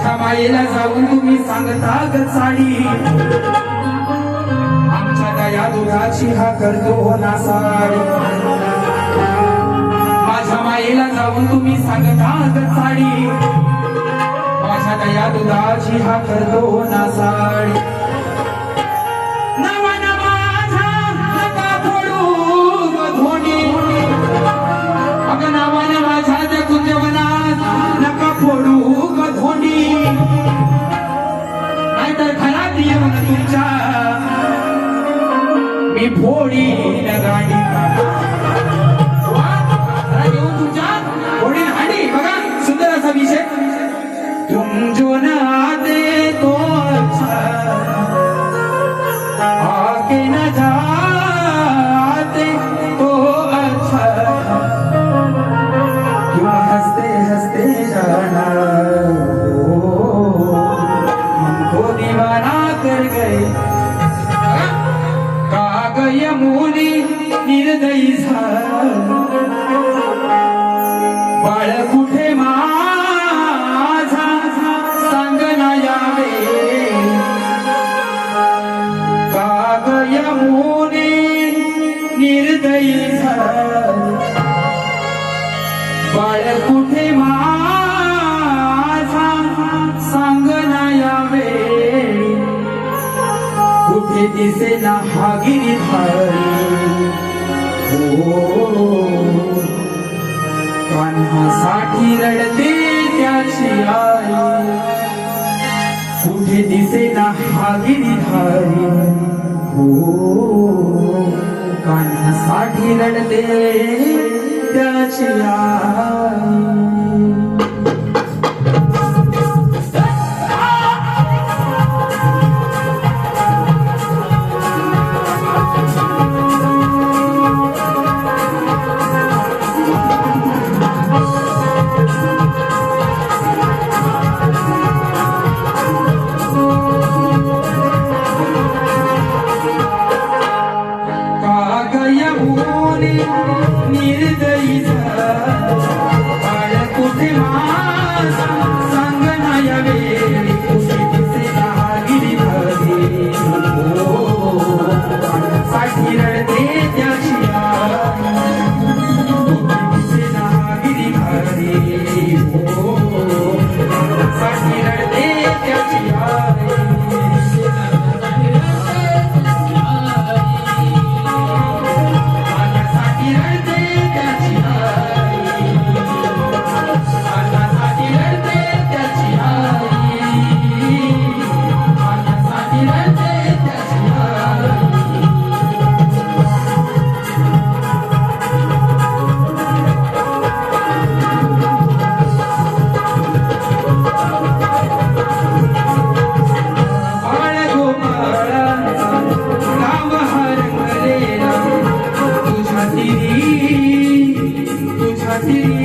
माझ्या मायेला जाऊन तुम्ही सांगता ग साडी आमच्या दया दुधाची हा करतो हो ना साडी. माझ्या मायेला जाऊन तुम्ही सांगता ग साडी माझ्या दया दुधाची हा करतो हो ना साडी माझा मी फोडी न गाडी तुमच्या फोडी हाडी बघा सुंदर असा विषय. तुम जो ना निर्दयी बाळ कुठे माझा? सांग यावे. काग यमुनी निर्दयी झाला. बाळ कुठे माझा? सांग यावे. कुठे दिसे ना हा गिरीधारी रडते त्याची आई. कुठे दिसे ना हा गिरीधारी हो कान्हासाठी रडते त्याची आई. नीर दैसा पालक मासा Thank you.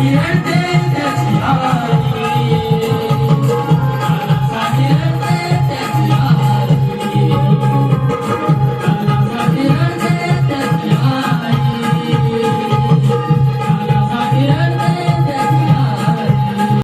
你们